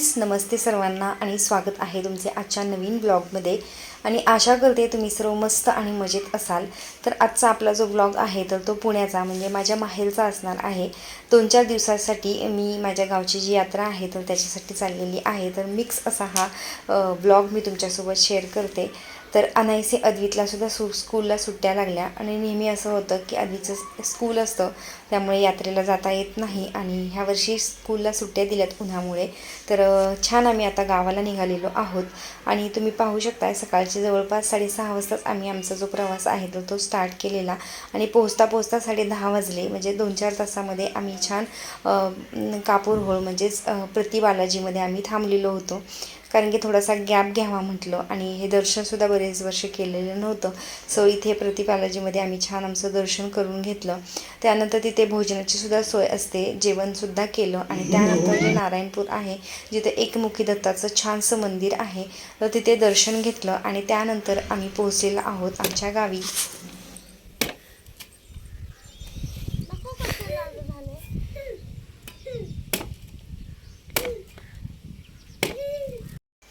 Friends नमस्ते सर्वांना आणि स्वागत आहे तुमचे आजच्या नवीन ब्लॉगमध्ये. आणि आशा करते तुम्ही सर्व मस्त आणि मजेत असाल. तर आजचा आपला जो ब्लॉग आहे तर तो पुण्याचा म्हणजे माझ्या माहेरचा असणार आहे. दोन चार दिवसासाठी मी माझ्या गावची जी यात्रा आहे तर त्याच्यासाठी चाललेली आहे. तर मिक्स असा हा ब्लॉग मी तुमच्यासोबत शेअर करते. तर अनायसे अद्वितला सुद्धा सु स्कूलला सुट्ट्या लागल्या. आणि नेहमी असं होतं की अद्वितचं स्कूल असतं त्यामुळे यात्रेला जाता येत नाही. आणि ह्या वर्षी स्कूलला सुट्ट्या दिल्यात उन्हामुळे. तर छान आम्ही आता गावाला निघालेलो आहोत. आणि तुम्ही पाहू शकताय सकाळचे जवळपास साडेसहा वाजताच आम्ही आमचा जो प्रवास आहे तो तो स्टार्ट केलेला. आणि पोहोचता पोहोचता साडे दहा वाजले. म्हणजे दोन चार तासामध्ये आम्ही छान कापूरहोळ म्हणजेच प्रति बालाजीमध्ये आम्ही थांबलेलो होतो. कारण की थोडासा गॅप घ्यावा म्हटलं आणि हे दर्शनसुद्धा बरेच वर्ष केलेलं नव्हतं. सो इथे प्रतिपालाजीमध्ये आम्ही छान आमचं दर्शन करून घेतलं. त्यानंतर तिथे भोजनाची सुद्धा सोय असते जेवणसुद्धा केलं आणि त्यानंतर जे नारायणपूर आहे जिथे एकमुखी दत्ताचं छानसं मंदिर आहे तर तिथे दर्शन घेतलं आणि त्यानंतर आम्ही पोहोचलेलो आहोत आमच्या गावी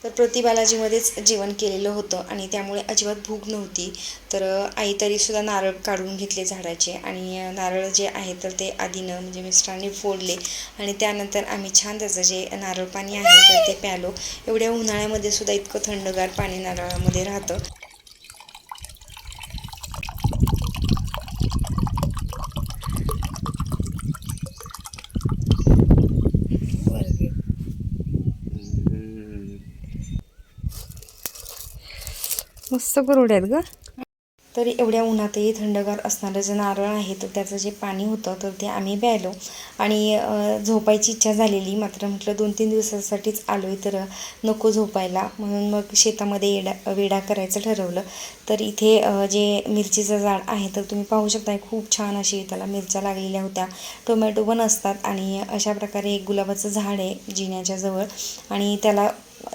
तर प्रतिबालाजीमध्येच जेवण केलेलं होतं आणि त्यामुळे अजिबात भूक नव्हती. तर अ, आई तरीसुद्धा नारळ काढून घेतले झाडाचे आणि नारळ जे आहे तर ते आधीनं म्हणजे मिस्टरांनी फोडले आणि त्यानंतर आम्ही छान त्याचं जे नारळ पाणी आहे तर ते प्यालो. एवढ्या उन्हाळ्यामध्ये सुद्धा इतकं थंडगार पाणी नारळामध्ये राहतं. मस्त कुरवड्या आहेत ग. तर एवढ्या उन्हातही थंडगार असणारं जे नारळ आहे तर त्याचं जे पाणी होतं तर ते आम्ही प्यायलो. आणि झोपायची इच्छा झालेली मात्र म्हटलं दोन तीन दिवसासाठीच आलो आहे तर नको झोपायला. म्हणून मग शेतामध्ये येडा वेडा करायचं ठरवलं. तर इथे जे मिरचीचं झाड आहे तर तुम्ही पाहू शकता खूप छान अशी त्याला मिरच्या लागलेल्या होत्या. टोमॅटो पण असतात आणि अशा प्रकारे एक गुलाबाचं झाड आहे जिन्याच्या जवळ. आणि त्याला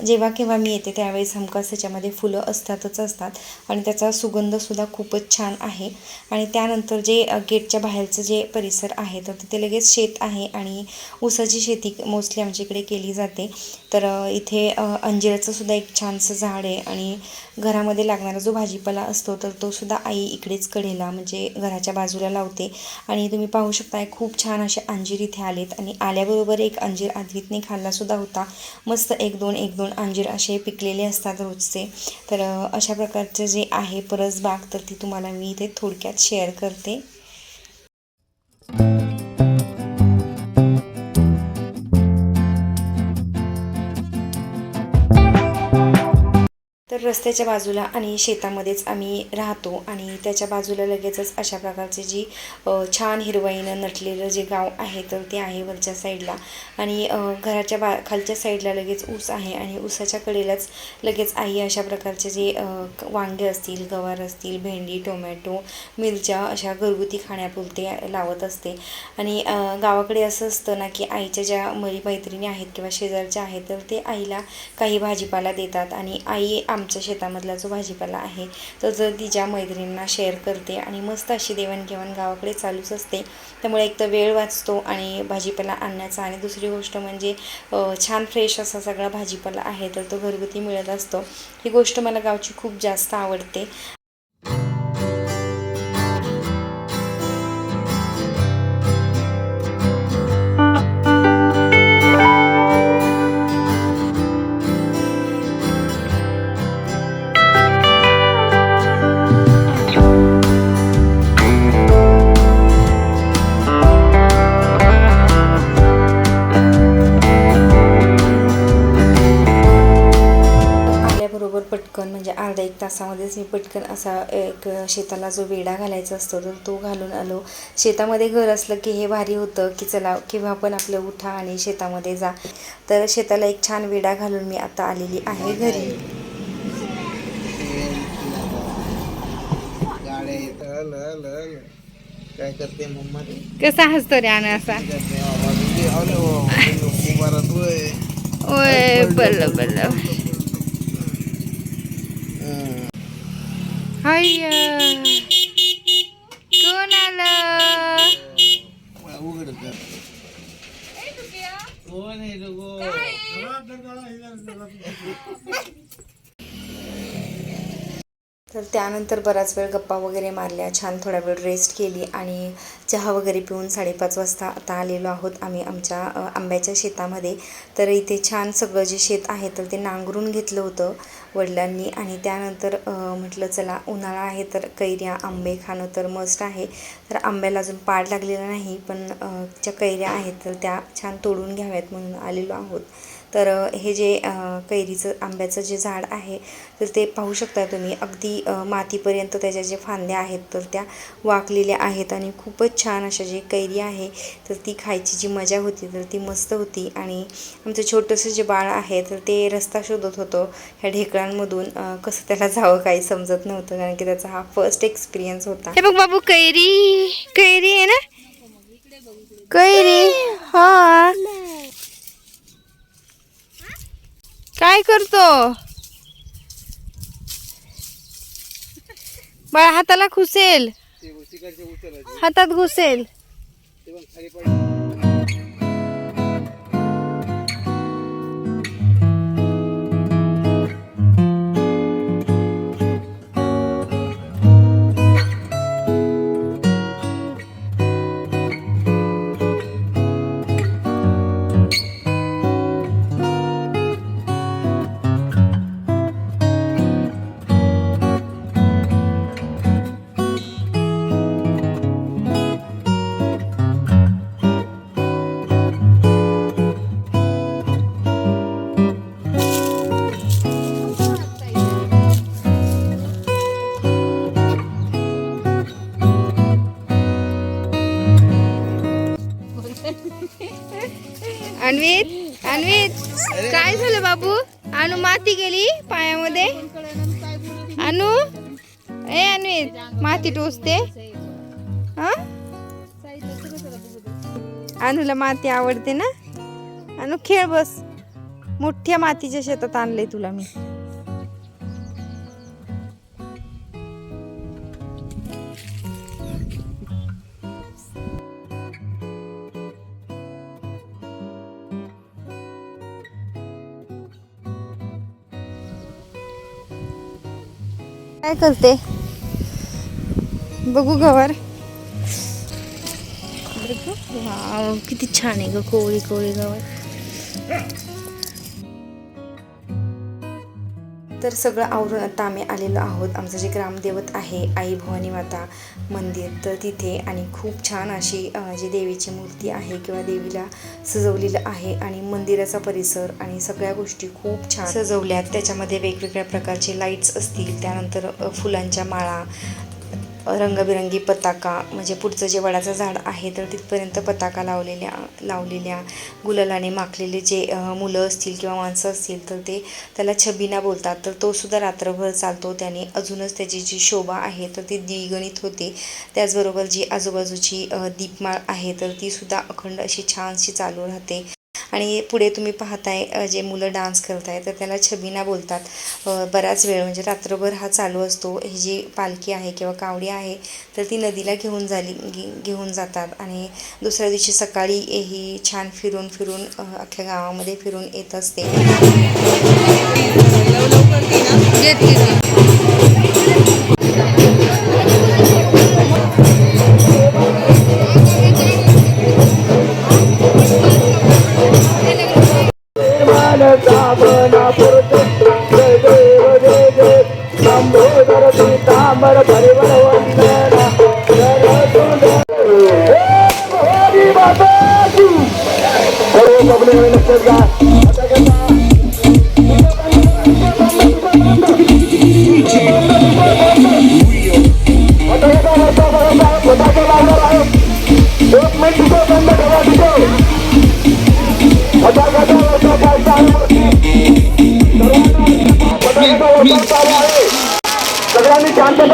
जेव्हा केव्हा मी येते त्यावेळेस हमखास त्याच्यामध्ये फुलं असतातच असतात. आणि त्याचा सुगंधसुद्धा खूपच छान आहे. आणि त्यानंतर जे गेटच्या बाहेरचं जे परिसर आहे तर तिथे लगेच शेत आहे आणि ऊसाची शेती मोस्टली आमच्या इकडे केली जाते. तर इथे अंजिराचंसुद्धा एक छानसं झाड आहे आणि घरामध्ये लागणारा जो भाजीपाला असतो तर तो सुद्धा आई इकडेच कडेला म्हणजे घराच्या बाजूला लावते. आणि तुम्ही पाहू शकताय खूप छान असे अंजीर इथे आलेत. आणि आल्याबरोबर एक अंजीर आद्वितने खाल्लासुद्धा होता. मस्त एक दोन एक दोन अंजीर असे पिकलेले असतात रोजचे. तर अशा प्रकारचं जे आहे परसबाग तर ती तुम्हाला मी इथे थोडक्यात शेअर करते. रस्त्याच्या बाजूला आणि शेतामध्येच आम्ही राहतो आणि त्याच्या बाजूला लगेचच अशा प्रकारचे जी छान हिरवाईनं नटलेलं जे गाव आहे तर ते आहे वरच्या साईडला. आणि घराच्या बा खालच्या साईडला लगेच ऊस आहे आणि ऊसाच्या कडेलाच लगेच आई अशा प्रकारचे जे वांगे असतील गवार असतील भेंडी टोमॅटो मिरच्या अशा घरगुती खाण्यापुरते लावत असते. आणि गावाकडे असं असतं ना की आईच्या ज्या मरी मैत्रिणी आहेत किंवा शेजारच्या आहेत तर ते आईला काही भाजीपाला देतात आणि आई आमच्या आमच्या शेतामधला जो भाजीपाला आहे तो जर तिच्या मैत्रिणींना शेअर करते आणि मस्त अशी देवाणघेवाण गावाकडे चालूच असते त्यामुळे एक तर वेळ वाचतो आणि भाजीपाला आणण्याचा. आणि दुसरी गोष्ट म्हणजे छान फ्रेश असा सगळा भाजीपाला आहे तर तो घरगुती मिळत असतो. ही गोष्ट मला गावची खूप जास्त आवडते. पटकन असा एक शेताला जो वेडा घालायचा असतो तर तो घालून आलो. शेतामध्ये घर असलं की हे भारी होतं की चला केव्हा पण आपलं उठा आणि शेतामध्ये जा. तर शेताला एक छान वेडा घालून मी आता आलेली आहे घरी. काय करते मम्मा कसा हसतो रे आणि असा? हो, ओय बल्ल बल्ल हाय कोण आलं उघड कर कोण आहे लोगो तर त्यानंतर बराच वेळ गप्पा वगैरे मारल्या छान थोडा वेळ रेस्ट केली आणि चहा वगैरे पिऊन साडेपाच वाजता आता आलेलो आहोत आम्ही आमच्या आंब्याच्या शेतामध्ये. तर इथे छान सगळं जे शेत आहे तर ते नांगरून घेतलं होतं वडिलांनी आणि त्यानंतर म्हटलं चला उन्हाळा आहे तर कैऱ्या आंबे खाणं तर मस्ट आहे. तर आंब्याला अजून पाड लागलेला नाही पण ज्या कैऱ्या आहेत तर त्या छान तोडून घ्याव्यात म्हणून आलेलो आहोत. तर हे जे कैरीचं आंब्याचं जे झाड आहे तर ते पाहू शकता तुम्ही. अगदी मातीपर्यंत त्याच्या जे फांद्या आहेत तर त्या वाकलेल्या आहेत आणि खूपच छान अशा जे कैरी आहे तर ती खायची जी मजा होती तर ती मस्त होती. आणि आमचं छोटंसं जे बाळ आहे तर ते रस्ता शोधत होतं ह्या ढेकळांमधून कसं त्याला जावं काही समजत नव्हतं कारण की त्याचा हा फर्स्ट एक्सपिरियन्स होता. हे बघ बाबू कैरी कैरी आहे ना? कैरी हा. काय करतो? बाळा हाताला खुसेल हातात घुसेल. अन्वित अन्वित काय झालं बाबू? अनु माती गेली पायामध्ये. अनु? ए अन्वित माती टोचते. हा? अनुला माती आवडते ना? अनु खेळ बस. मोठ्या मातीच्या शेतात आणलंय तुला मी. काय करते? बघू गवर. किती छान आहे ग कोळी कोळी गवर. तर सगळं आवरून आता आम्ही आलेलो आहोत. आमचं जे ग्रामदेवत आहे आई भवानी माता मंदिर तर तिथे आणि खूप छान अशी जी देवीची मूर्ती आहे किंवा देवीला सजवलेलं आहे आणि मंदिराचा परिसर आणि सगळ्या गोष्टी खूप छान सजवल्यात त्याच्यामध्ये वेगवेगळ्या प्रकारचे लाईट्स असतील त्यानंतर फुलांच्या माळा रंगबिरंगी पताका म्हणजे पुढचं जे वडाचं झाड आहे तर तिथपर्यंत पताका लावलेल्या लावलेल्या गुलालाने माखलेले जे मुलं असतील किंवा माणसं असतील तर ते त्याला छबिना बोलतात. तर तोसुद्धा रात्रभर चालतो. त्याने अजूनच त्याची जी शोभा आहे तर ती द्विगणित होते. त्याचबरोबर जी आजूबाजूची दीपमाळ आहे तर तीसुद्धा अखंड अशी छानशी चालू राहते. आणि पुढे तुम्ही पाहताय जे मुलं डान्स करत आहे तर त्याला छबिना बोलतात. बराच वेळ म्हणजे रात्रभर हा चालू असतो. ही जी पालखी आहे किंवा कावडी आहे तर ती नदीला घेऊन झाली घे घेऊन जातात. आणि दुसऱ्या दिवशी सकाळी ही छान फिरून फिरून अख्ख्या गावामध्ये फिरून येत असते. सगळ्यांनी शांतता घ्या घाबरू नका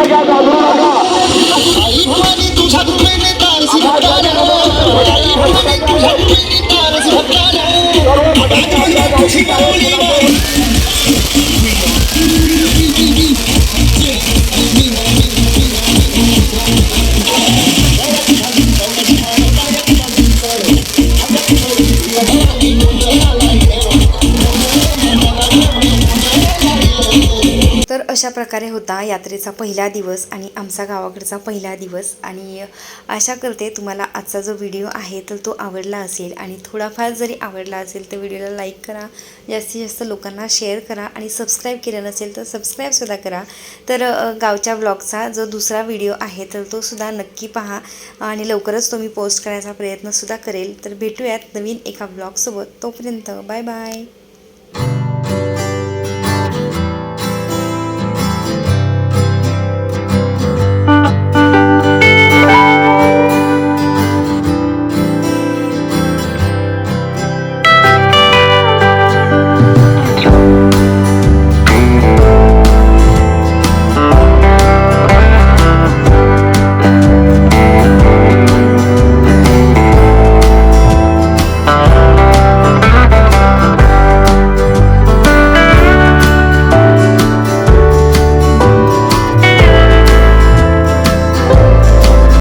I'm अशा प्रकारे होता यात्रेचा पहिला दिवस आणि आमचा गावाकडचा पहिला दिवस. आणि आशा करते तुम्हाला आजचा जो व्हिडिओ आहे तर तो आवडला असेल. आणि थोडाफार जरी आवडला असेल तर व्हिडिओला लाईक करा जास्तीत जास्त लोकांना शेअर करा आणि सबस्क्राईब केलं नसेल तर सबस्क्राईबसुद्धा करा. तर गावच्या ब्लॉगचा जो दुसरा व्हिडिओ आहे तर तो सुद्धा नक्की पहा आणि लवकरच तो मी पोस्ट करायचा प्रयत्नसुद्धा करेल. तर भेटूयात नवीन एका ब्लॉगसोबत. तोपर्यंत बाय बाय.